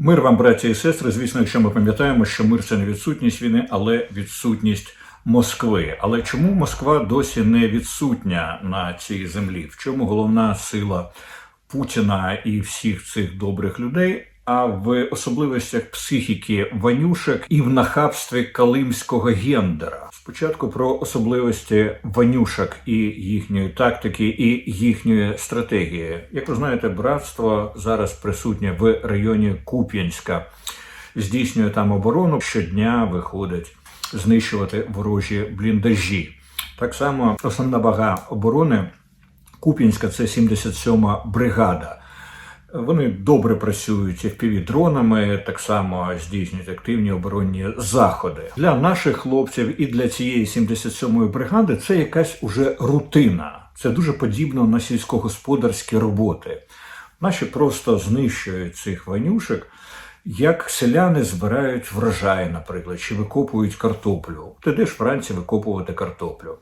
Мир вам, браті і сестри. Звісно, якщо ми пам'ятаємо, що мир це не відсутність війни, але відсутність Москви. Але чому Москва досі не відсутня на цій землі? В чому головна сила Путіна і всіх цих добрих людей? А в особливостях психіки ванюшек і в нахабстві калимського гендера. Спочатку про особливості ванюшок і їхньої тактики, і їхньої стратегії. Як ви знаєте, братство зараз присутнє в районі Куп'янська, здійснює там оборону. Щодня виходить знищувати ворожі бліндажі. Так само основна вага оборони Куп'янська це 77-ма бригада. Вони добре працюють fpv дронами, так само здійснюють активні оборонні заходи. Для наших хлопців і для цієї 77-ї бригади це якась уже рутина. Це дуже подібно на сільськогосподарські роботи. Наші просто знищують цих ванюшек, як селяни збирають врожай, наприклад, чи викопують картоплю. Ти йдеш Франції викопувати картоплю.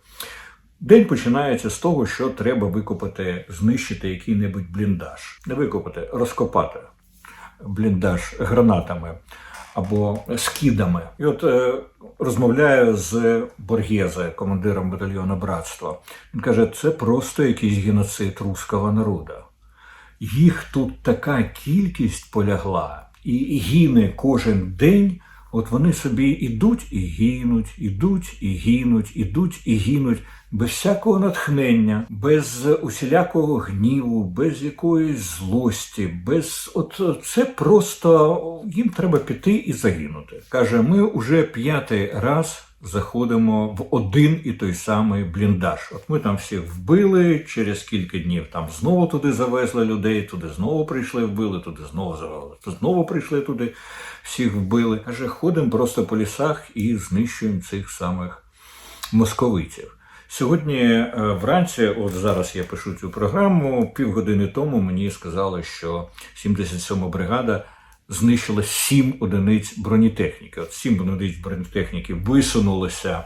День починається з того, що треба викопати, знищити який-небудь бліндаж. Не викопати, розкопати бліндаж гранатами або скидами. І от е, розмовляю з Боргєзе, командиром батальйону братства. Він каже, це просто якийсь геноцид руського народу. Їх тут така кількість полягла, і гине кожен день. От вони собі ідуть і гинуть, ідуть і гинуть, ідуть і гинуть, без всякого натхнення, без усілякого гніву, без якоїсь злості, без от це просто їм треба піти і загинути. Каже, ми уже п'ятий раз. Заходимо в один і той самий бліндаж. От ми там всіх вбили. Через кілька днів там знову туди завезли людей, туди знову прийшли, вбили, туди знову завели, то знову прийшли туди, всіх вбили. Каже, ходимо просто по лісах і знищуємо цих самих московитів. Сьогодні е, вранці, от зараз я пишу цю програму. Півгодини тому мені сказали, що 77 бригада знищила 7 одиниць бронетехніки. От 7 одиниць бронетехніки висунулися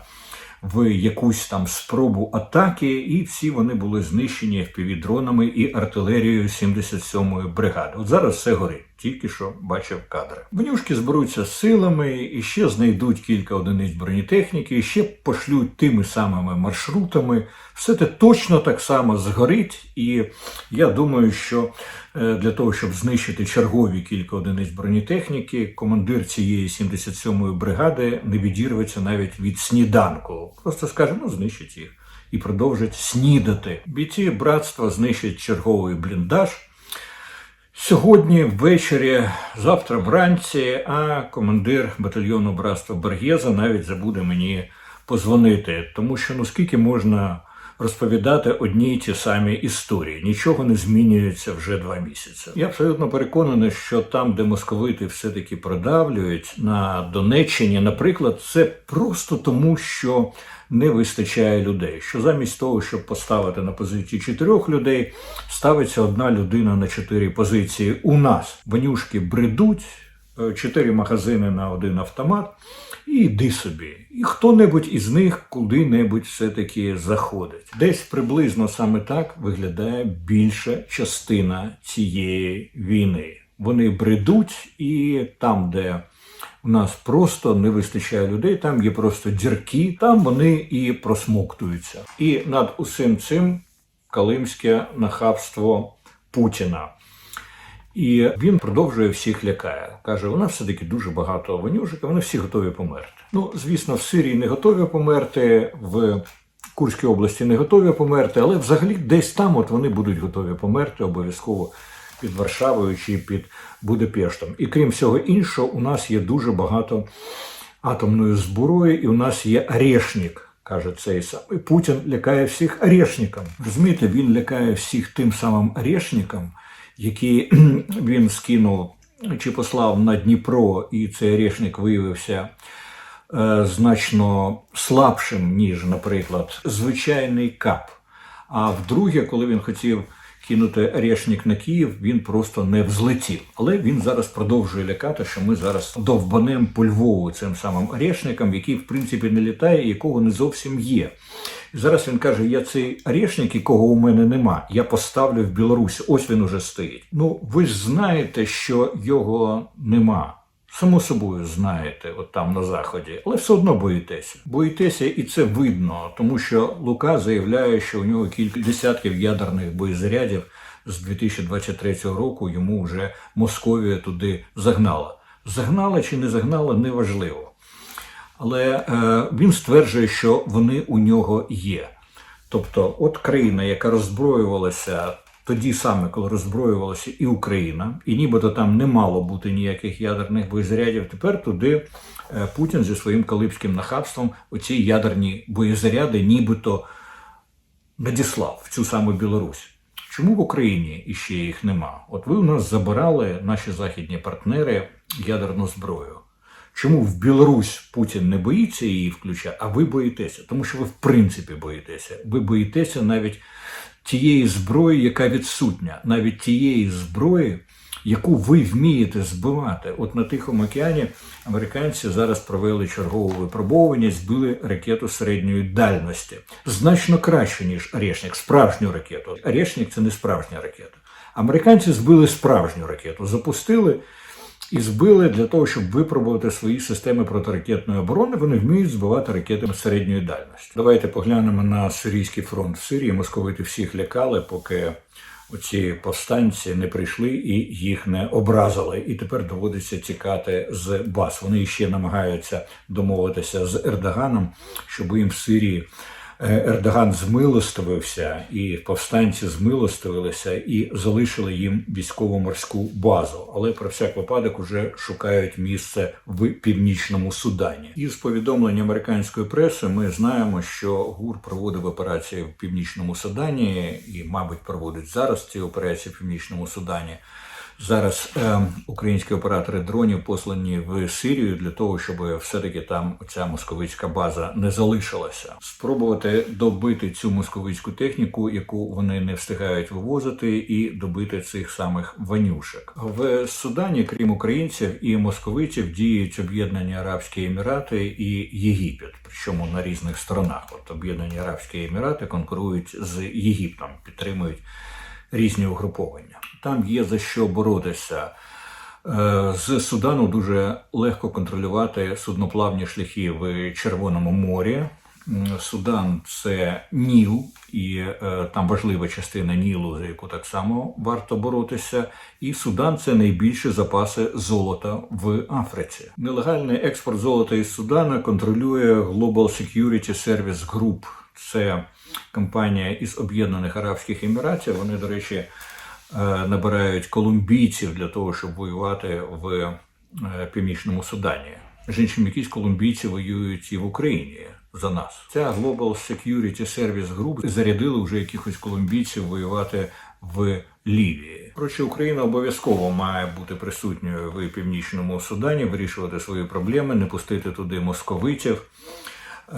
в якусь там спробу атаки, і всі вони були знищені FPV-дронами і артилерією 77-ї бригади. От зараз все горить. Тільки що бачив кадри. Ванюшки зберуться силами і ще знайдуть кілька одиниць бронетехніки, і ще пошлють тими самими маршрутами. Все це точно так само згорить. І я думаю, що е, для того, щоб знищити чергові кілька одиниць бронетехніки, командир цієї 77-ї бригади не відірветься навіть від сніданку. Просто скаже, ну знищить їх і продовжить снідати. Бійці братства знищать черговий бліндаж. Сьогодні ввечері, завтра вранці, а командир батальйону братства Бергєза навіть забуде мені позвонити, тому що ну скільки можна розповідати одні й ті самі історії, нічого не змінюється вже два місяці. Я абсолютно переконаний, що там, де московити все-таки продавлюють на Донеччині, наприклад, це просто тому, що не вистачає людей. Що замість того, щоб поставити на позиції чотирьох людей, ставиться одна людина на чотири позиції. У нас ванюшки бредуть, е, чотири магазини на один автомат, і йди собі. І хто-небудь із них куди-небудь все-таки заходить. Десь приблизно саме так виглядає більша частина цієї війни. Вони бредуть, і там, де у нас просто не вистачає людей, там є просто дірки, там вони і просмоктуються. І над усім цим калимське нахабство Путіна. І він продовжує всіх лякає. Каже, у нас все-таки дуже багато ванюжок, а вони всі готові померти. Ну, звісно, в Сирії не готові померти, в Курській області не готові померти, але взагалі десь там от вони будуть готові померти обов'язково під Варшавою чи під Будапештом. І крім всього іншого, у нас є дуже багато атомної зброї, і у нас є орешник, каже цей самий Путін лякає всіх орешником. Розумієте, він лякає всіх тим самим орешником, який він скинув чи послав на Дніпро, і цей орешник виявився. е, Значно слабшим, ніж, наприклад, звичайний кап. А вдруге, коли він хотів кинути орешник на Київ, він просто не взлетів. Але він зараз продовжує лякати, що ми зараз довбанем по Львову цим самим орешником, який в принципі не літає, якого не зовсім є. Зараз він каже: я цей орешник, якого у мене нема, я поставлю в Білорусь. Ось він уже стоїть. Ну ви ж знаєте, що його нема. Само собою знаєте, от там на заході, але все одно боїтеся. Боїтеся, і це видно, тому що Лука заявляє, що у нього кілька десятків ядерних боєзарядів з 2023 року йому вже Московія туди загнала. Загнала чи не загнала, неважливо. Але е, він стверджує, що вони у нього є. Тобто, от країна, яка роззброювалася тоді саме, коли роззброювалася і Україна, і нібито там не мало бути ніяких ядерних боєзарядів, тепер туди е, Путін зі своїм калипським нахабством оці ядерні боєзаряди нібито надіслав в цю саму Білорусь. Чому в Україні іще їх нема? От ви у нас забирали наші західні партнери ядерну зброю. Чому в Білорусь Путін не боїться її включати, а ви боїтеся? Тому що ви в принципі боїтеся. Ви боїтеся навіть тієї зброї, яка відсутня, навіть тієї зброї, яку ви вмієте збивати. От на Тихому океані американці зараз провели чергове випробовування, збили ракету середньої дальності. Значно краще, ніж Орешник, справжню ракету. Орешник – це не справжня ракета. Американці збили справжню ракету, запустили і збили для того, щоб випробувати свої системи протиракетної оборони. Вони вміють збивати ракети середньої дальності. Давайте поглянемо на сирійський фронт в Сирії. Московити всіх лякали, поки оці повстанці не прийшли і їх не образили. І тепер доводиться тікати з баз. Вони ще намагаються домовитися з Ердоганом, щоб їм в Сирії. Е, Ердоган змилостивився, і повстанці змилостивилися і залишили їм військово-морську базу. Але про всяк випадок уже шукають місце в північному Судані. Із повідомлень американської преси ми знаємо, що ГУР проводив операції в північному Судані і, мабуть, проводить зараз ці операції в північному Судані. Зараз е, українські оператори дронів послані в Сирію для того, щоб все-таки там ця московицька база не залишилася. Спробувати добити цю московицьку техніку, яку вони не встигають вивозити, і добити цих самих ванюшек. В Судані, крім українців і московитів, діють об'єднані Арабські Емірати і Єгипет, причому на різних сторонах. От об'єднані Арабські Емірати конкурують з Єгиптом, підтримують різні угруповання. Там є за що боротися. Е, З Судану дуже легко контролювати судноплавні шляхи в Червоному морі. Судан це Ніл, і е, там важлива частина Нілу, за яку так само варто боротися. І Судан це найбільші запаси золота в Африці. Нелегальний експорт золота із Судана контролює Global Security Service Group. Це компанія із Об'єднаних Арабських Еміратів. Вони, до речі, набирають колумбійців для того, щоб воювати в е, Північному Судані. Іншим, якісь колумбійці воюють і в Україні за нас. Ця Global Security Service Group зарядили вже якихось колумбійців воювати в Лівії. Коротше, Україна обов'язково має бути присутньою в Північному Судані, вирішувати свої проблеми, не пустити туди московитів.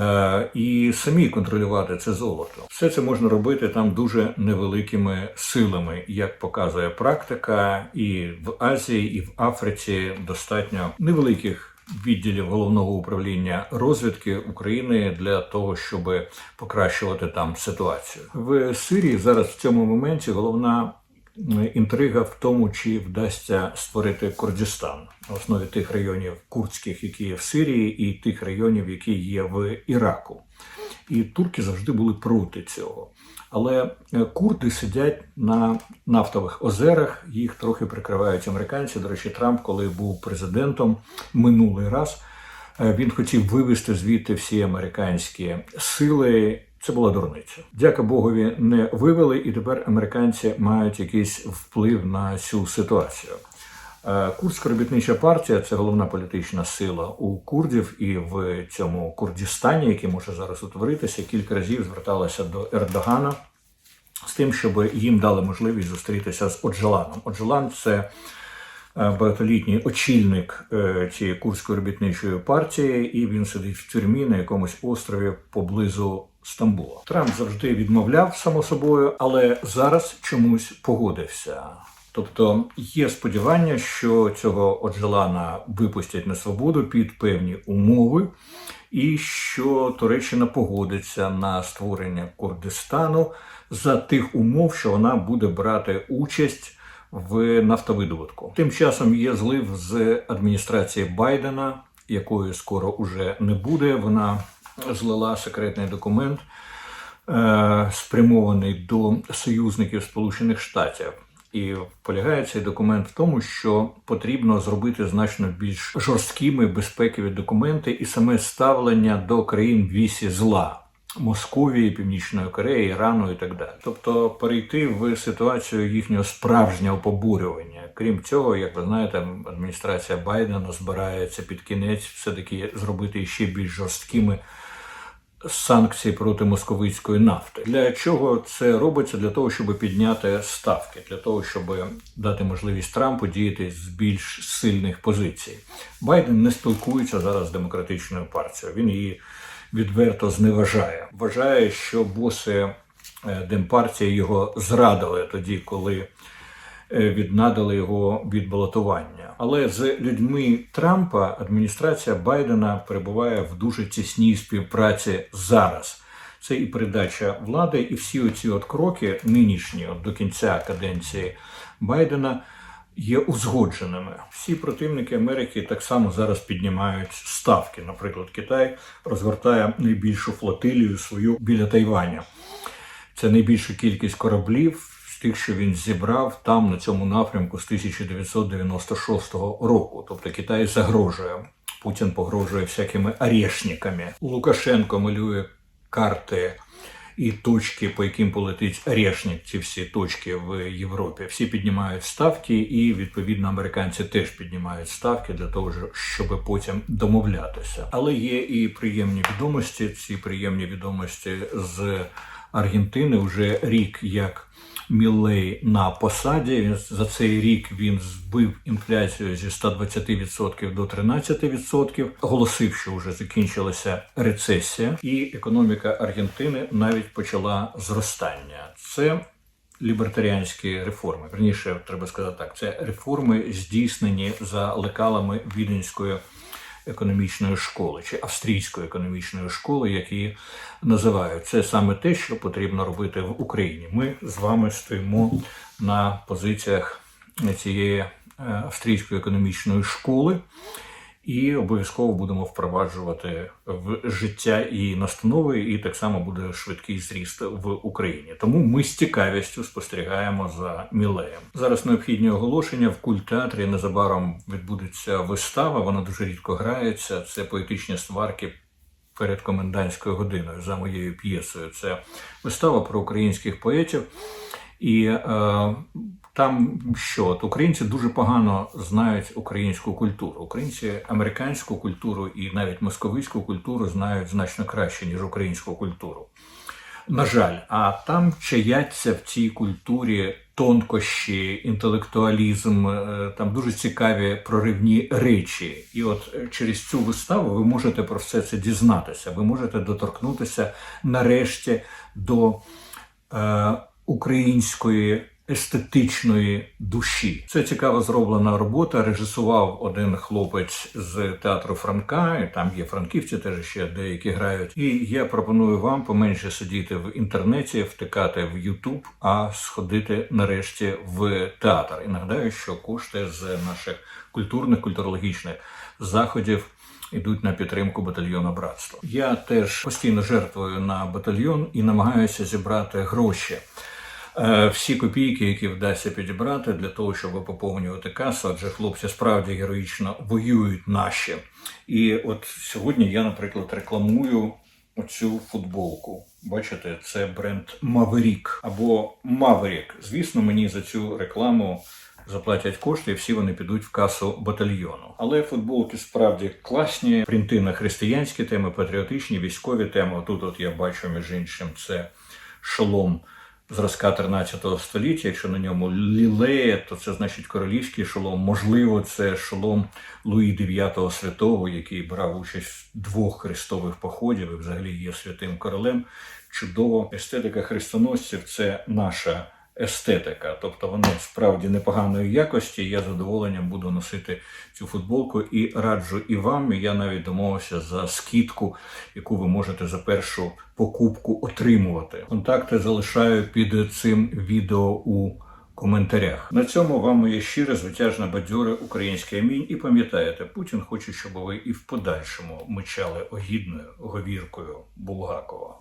Е, і самі контролювати це золото. Все це можна робити там дуже невеликими силами, як показує практика, і в Азії, і в Африці достатньо невеликих відділів головного управління розвідки України для того, щоб покращувати там ситуацію. В Сирії зараз в цьому моменті головна інтрига в тому, чи вдасться створити Курдистан на основі тих районів курдських, які є в Сирії, і тих районів, які є в Іраку. І турки завжди були проти цього. Але е, курди сидять на нафтових озерах, їх трохи прикривають американці. До речі, Трамп, коли був президентом минулий раз, е, він хотів вивести звідти всі американські сили. Це була дурниця. Дяка Богові не вивели, і тепер американці мають якийсь вплив на цю ситуацію. Е, Курдська робітнича партія це головна політична сила у курдів, і в цьому Курдістані, який може зараз утворитися, кілька разів зверталася до Ердогана з тим, щоб їм дали можливість зустрітися з Оджеланом. Оджелан це багатолітній очільник е, цієї курської робітничої партії, і він сидить в тюрмі на якомусь острові поблизу Стамбула. Трамп завжди відмовляв само собою, але зараз чомусь погодився. Тобто є сподівання, що цього Оджелана випустять на свободу під певні умови, і що Туреччина погодиться на створення Курдистану за тих умов, що вона буде брати участь в нафтовидобутку. Тим часом є злив з адміністрації Байдена, якої скоро уже не буде. Вона злила секретний документ, е, спрямований до союзників Сполучених Штатів. І полягає цей документ в тому, що потрібно зробити значно більш жорсткими безпекові документи і саме ставлення до країн вісі зла. Московії, Північної Кореї, Ірану і так далі. Тобто перейти в ситуацію їхнього справжнього побурювання. Крім цього, як ви знаєте, адміністрація Байдена збирається під кінець все-таки зробити ще більш жорсткими санкції проти московицької нафти. Для чого це робиться? Для того, щоб підняти ставки, для того, щоб дати можливість Трампу діяти з більш сильних позицій. Байден не спілкується зараз з демократичною партією. Він її відверто зневажає. Вважає, що боси е, Демпартії його зрадили тоді, коли е, віднадали його від балотування. Але з людьми Трампа адміністрація Байдена перебуває в дуже тісній співпраці зараз. Це і передача влади, і всі оці от кроки нинішні, от до кінця каденції Байдена, є узгодженими. Всі противники Америки так само зараз піднімають ставки. Наприклад, Китай розгортає найбільшу флотилію свою біля Тайваня. Це найбільша кількість кораблів з тих, що він зібрав там на цьому напрямку з 1996 року. Тобто Китай загрожує. Путін погрожує всякими орешниками. Лукашенко малює карти і точки, по яким полетить орешник, ці всі точки в Європі. Всі піднімають ставки, і відповідно американці теж піднімають ставки для того, щоб потім домовлятися. Але є і приємні відомості. Ці приємні відомості з Аргентини вже рік як. Мілей на посаді. За цей рік він збив інфляцію зі 120% до 13%. Оголосив, що вже закінчилася рецесія, і економіка Аргентини навіть почала зростання. Це лібертаріанські реформи. Верніше треба сказати так: це реформи здійснені за лекалами віденської економічної школи чи австрійської економічної школи, як її називають. Це саме те, що потрібно робити в Україні. Ми з вами стоїмо на позиціях цієї е, австрійської економічної школи. І обов'язково будемо впроваджувати в життя і настанови, і так само буде швидкий зріст в Україні. Тому ми з цікавістю спостерігаємо за мілеєм. Зараз необхідні оголошення в культтеатрі незабаром відбудеться вистава. Вона дуже рідко грається. Це поетичні сварки. Перед комендантською годиною за моєю п'єсою. Це вистава про українських поетів. І е, там що от українці дуже погано знають українську культуру. Українці американську культуру і навіть московицьку культуру знають значно краще ніж українську культуру. На жаль, а там чаяться в цій культурі тонкощі, інтелектуалізм, е, там дуже цікаві проривні речі. І от через цю виставу ви можете про все це дізнатися. Ви можете доторкнутися нарешті до е, української естетичної душі. Це цікаво зроблена робота. Режисував один хлопець з театру Франка, і там є франківці, теж ще деякі грають. І я пропоную вам поменше сидіти в інтернеті, втикати в Ютуб, а сходити нарешті в театр. І нагадаю, що кошти з наших культурних культурологічних заходів. Йдуть на підтримку батальйону братства. Я теж постійно жертвую на батальйон і намагаюся зібрати гроші. Е, всі копійки, які вдасться підібрати для того, щоб поповнювати касу, адже хлопці справді героїчно воюють наші. І от сьогодні я, наприклад, рекламую оцю футболку. Бачите, це бренд Maverick або Maverick. Звісно, мені за цю рекламу. Заплатять кошти, і всі вони підуть в касу батальйону. Але футболки справді класні, принти на християнські теми, патріотичні, військові теми. Тут от я бачу, між іншим, це шолом зразка 13 століття. Якщо на ньому лілеє, то це значить королівський шолом. Можливо, це шолом Луї IX святого, який брав участь в двох хрестових походів і взагалі є святим королем. Чудово, естетика хрестоносців це наша естетика. Тобто вони справді непоганої якості. Я задоволенням буду носити цю футболку і раджу і вам. Я навіть домовився за скидку, яку ви можете за першу покупку отримувати. Контакти залишаю під цим відео у коментарях. На цьому вам моє щире, звитяжне бадьоре українське амінь. І пам'ятаєте, Путін хоче, щоб ви і в подальшому мечали огідною говіркою Булгакова.